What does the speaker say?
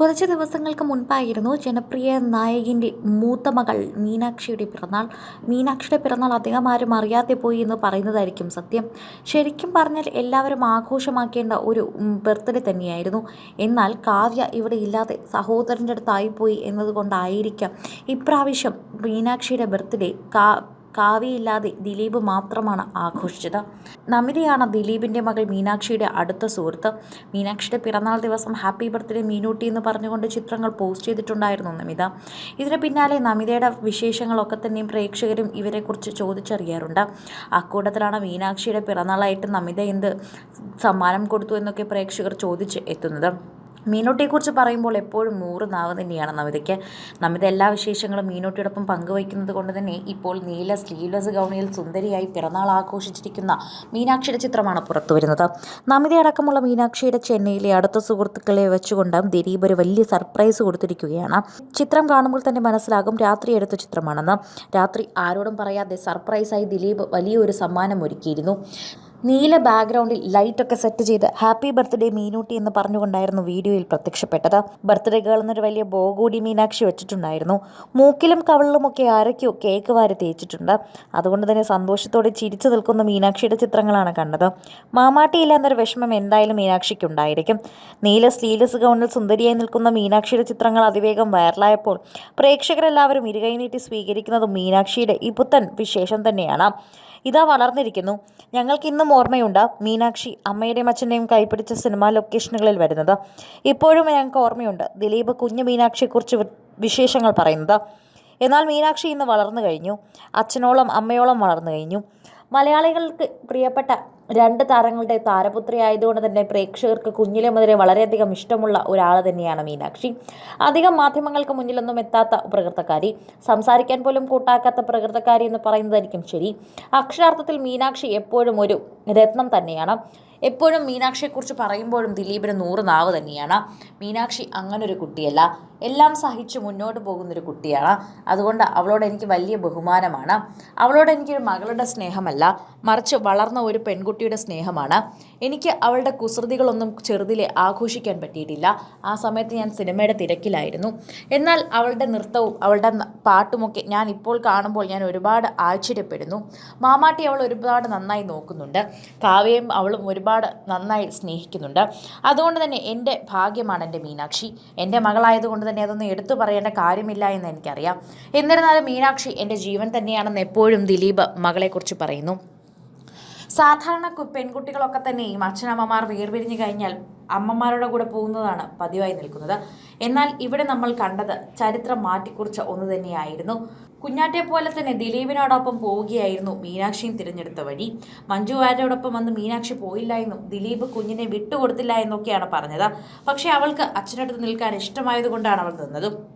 കുറച്ച് ദിവസങ്ങൾക്ക് മുൻപായിരുന്നു ജനപ്രിയ നായകന്റെ മൂത്ത മകൾ മീനാക്ഷിയുടെ പിറന്നാൾ. മീനാക്ഷിയുടെ പിറന്നാൾ അധികം ആരും അറിയാതെ പോയി എന്ന് പറയുന്നതായിരിക്കും സത്യം. ശരിക്കും പറഞ്ഞാൽ എല്ലാവരും ആഘോഷമാക്കേണ്ട ഒരു ബർത്ത്ഡേ തന്നെയായിരുന്നു. എന്നാൽ കാവ്യ ഇവിടെ ഇല്ലാതെ സഹോദരന്റെ അടുത്തായിപ്പോയി എന്നതുകൊണ്ടായിരിക്കാം. ഇപ്രാവശ്യം മീനാക്ഷിയുടെ ബർത്ത്ഡേ കാ കാവ്യയില്ലാതെ ദിലീപ് മാത്രമാണ് ആഘോഷിച്ചത്. നമിതയാണ് ദിലീപിന്റെ മകൾ മീനാക്ഷിയുടെ അടുത്ത സുഹൃത്ത്. മീനാക്ഷിയുടെ പിറന്നാൾ ദിവസം ഹാപ്പി ബർത്ത്ഡേ മീനൂട്ടി എന്ന് പറഞ്ഞുകൊണ്ട് ചിത്രങ്ങൾ പോസ്റ്റ് ചെയ്തിട്ടുണ്ടായിരുന്നു നമിത. ഇതിന് പിന്നാലെ നമിതയുടെ വിശേഷങ്ങളൊക്കെ തന്നെയും പ്രേക്ഷകരും ഇവരെക്കുറിച്ച് ചോദിച്ചറിയാറുണ്ട്. അക്കൂട്ടത്തിലാണ് മീനാക്ഷിയുടെ പിറന്നാളായിട്ട് നമിത എന്ത് സമ്മാനം കൊടുത്തു എന്നൊക്കെ പ്രേക്ഷകർ ചോദിച്ച് എത്തുന്നത്. മീനൂട്ടിയെക്കുറിച്ച് പറയുമ്പോൾ എപ്പോഴും നൂറ് നാവ് തന്നെയാണ് നമിതയ്ക്ക്. നമിത എല്ലാ വിശേഷങ്ങളും മീനൂട്ടിയോടൊപ്പം പങ്കുവയ്ക്കുന്നത് കൊണ്ട് തന്നെ ഇപ്പോൾ നീല സ്ലീവ്ലെസ് ഗൗണിയിൽ സുന്ദരിയായി പിറന്നാൾ ആഘോഷിച്ചിരിക്കുന്ന മീനാക്ഷിയുടെ ചിത്രമാണ് പുറത്തു വരുന്നത്. നമിതയടക്കമുള്ള മീനാക്ഷിയുടെ ചെന്നൈയിലെ അടുത്ത സുഹൃത്തുക്കളെ വെച്ചുകൊണ്ട് ദിലീപ് ഒരു വലിയ സർപ്രൈസ് കൊടുത്തിരിക്കുകയാണ്. ചിത്രം കാണുമ്പോൾ തന്നെ മനസ്സിലാകും രാത്രി എടുത്ത ചിത്രമാണെന്ന്. രാത്രി ആരോടും പറയാതെ സർപ്രൈസായി ദിലീപ് വലിയൊരു സമ്മാനം ഒരുക്കിയിരുന്നു. നീല ബാക്ക്ഗ്രൗണ്ടിൽ ലൈറ്റൊക്കെ സെറ്റ് ചെയ്ത് ഹാപ്പി ബർത്ത്ഡേ മീനൂട്ടി എന്ന് പറഞ്ഞുകൊണ്ടായിരുന്നു വീഡിയോയിൽ പ്രത്യക്ഷപ്പെട്ടത്. ബർത്ത്ഡേ ഗേൾ എന്നൊരു വലിയ ബോ കൂടി മീനാക്ഷി വെച്ചിട്ടുണ്ടായിരുന്നു. മൂക്കിലും കവളിലുമൊക്കെ ആരൊക്കെയോ കേക്ക് വാരി തേച്ചിട്ടുണ്ട്. അതുകൊണ്ട് തന്നെ സന്തോഷത്തോടെ ചിരിച്ചു നിൽക്കുന്ന മീനാക്ഷിയുടെ ചിത്രങ്ങളാണ് കണ്ടത്. മാമാട്ടിയില്ല എന്നൊരു വിഷമം എന്തായാലും മീനാക്ഷിക്ക് ഉണ്ടായിരിക്കും നീല സ്ലീലസ് ഗൗണിൽ സുന്ദരിയായി നിൽക്കുന്ന മീനാക്ഷിയുടെ ചിത്രങ്ങൾ അതിവേഗം വൈറലായപ്പോൾ പ്രേക്ഷകരെല്ലാവരും ഇരുകൈ നീട്ടി സ്വീകരിക്കുന്നതും മീനാക്ഷിയുടെ ഈ പുത്തൻ വിശേഷം തന്നെയാണ്. ഇതാ വളർന്നിരിക്കുന്നു. ഞങ്ങൾക്ക് ഇന്നും ഓർമ്മയുണ്ട് മീനാക്ഷി അമ്മയുടെയും അച്ഛന്റെയും കൈപിടിച്ച സിനിമാ ലൊക്കേഷനുകളിൽ വരുന്നത്. ഇപ്പോഴും ഞങ്ങൾക്ക് ഓർമ്മയുണ്ട് ദിലീപ് കുഞ്ഞു മീനാക്ഷിയെക്കുറിച്ച് വിശേഷങ്ങൾ പറയുന്നത്. എന്നാൽ മീനാക്ഷി ഇന്ന് വളർന്നു കഴിഞ്ഞു. അച്ഛനോളം അമ്മയോളം വളർന്നു കഴിഞ്ഞു. മലയാളികൾക്ക് പ്രിയപ്പെട്ട രണ്ട് താരങ്ങളുടെ താരപുത്രി ആയതുകൊണ്ട് തന്നെ പ്രേക്ഷകർക്ക് കുഞ്ഞിലെ മുതലേ വളരെയധികം ഇഷ്ടമുള്ള ഒരാൾ തന്നെയാണ് മീനാക്ഷി. അധികം മാധ്യമങ്ങൾക്ക് മുന്നിലൊന്നും എത്താത്ത പ്രകൃതക്കാരി. സംസാരിക്കാൻ പോലും കൂട്ടാക്കാത്ത പ്രകൃതക്കാരി എന്ന് പറയുന്നതായിരിക്കും ശരി. അക്ഷരാർത്ഥത്തിൽ മീനാക്ഷി എപ്പോഴും ഒരു രത്നം തന്നെയാണ്. എപ്പോഴും മീനാക്ഷിയെക്കുറിച്ച് പറയുമ്പോഴും ദിലീപിന് നൂറ് നാവ് തന്നെയാണ്. മീനാക്ഷി അങ്ങനൊരു കുട്ടിയല്ല. എല്ലാം സഹിച്ച് മുന്നോട്ട് പോകുന്നൊരു കുട്ടിയാണ്. അതുകൊണ്ട് അവളോട് എനിക്ക് വലിയ ബഹുമാനമാണ്. അവളോട് എനിക്കൊരു മകളുടെ സ്നേഹമല്ല. മറിച്ച് വളർന്ന ഒരു പെൺകുട്ടിയുടെ സ്നേഹമാണ്. എനിക്ക് അവളുടെ കുസൃതികളൊന്നും ചെറുതിലെ ആഘോഷിക്കാൻ പറ്റിയിട്ടില്ല. ആ സമയത്ത് ഞാൻ സിനിമയുടെ തിരക്കിലായിരുന്നു. എന്നാൽ അവളുടെ നൃത്തവും അവളുടെ പാട്ടുമൊക്കെ ഞാൻ ഇപ്പോൾ കാണുമ്പോൾ ഞാൻ ഒരുപാട് ആശ്ചര്യപ്പെടുന്നു. മാമാട്ടി അവൾ ഒരുപാട് നന്നായി നോക്കുന്നുണ്ട്. കാവ്യയും അവളും ഒരുപാട് നന്നായി സ്നേഹിക്കുന്നുണ്ട്. അതുകൊണ്ട് തന്നെ എന്റെ ഭാഗ്യമാണ് എന്റെ മീനാക്ഷി. എന്റെ മകളായതുകൊണ്ട് തന്നെ അതൊന്നും എടുത്തു പറയേണ്ട കാര്യമില്ല എന്ന് എനിക്കറിയാം. എന്നിരുന്നാലും മീനാക്ഷി എന്റെ ജീവൻ തന്നെയാണെന്ന് എപ്പോഴും ദിലീപ് മകളെക്കുറിച്ച് പറയുന്നു. സാധാരണ പെൺകുട്ടികളൊക്കെ തന്നെയും അച്ഛനമ്മമാർ വേർപിരിഞ്ഞു കഴിഞ്ഞാൽ അമ്മമാരുടെ കൂടെ പോകുന്നതാണ് പതിവായി നിൽക്കുന്നത്. എന്നാൽ ഇവിടെ നമ്മൾ കണ്ടത് ചരിത്രം മാറ്റിക്കുറിച്ച ഒന്ന് തന്നെയായിരുന്നു. കുഞ്ഞാറ്റെ പോലെ തന്നെ ദിലീപിനോടൊപ്പം പോവുകയായിരുന്നു മീനാക്ഷിയും തിരഞ്ഞെടുത്ത വഴി. മഞ്ജു വാര്യരോടൊപ്പം വന്ന് മീനാക്ഷി പോയില്ല എന്നും ദിലീപ് കുഞ്ഞിനെ വിട്ടുകൊടുത്തില്ല എന്നൊക്കെയാണ് പറഞ്ഞത്. പക്ഷേ അവൾക്ക് അച്ഛനടുത്ത് നിൽക്കാൻ ഇഷ്ടമായതുകൊണ്ടാണ് അവൾ നിന്നതും.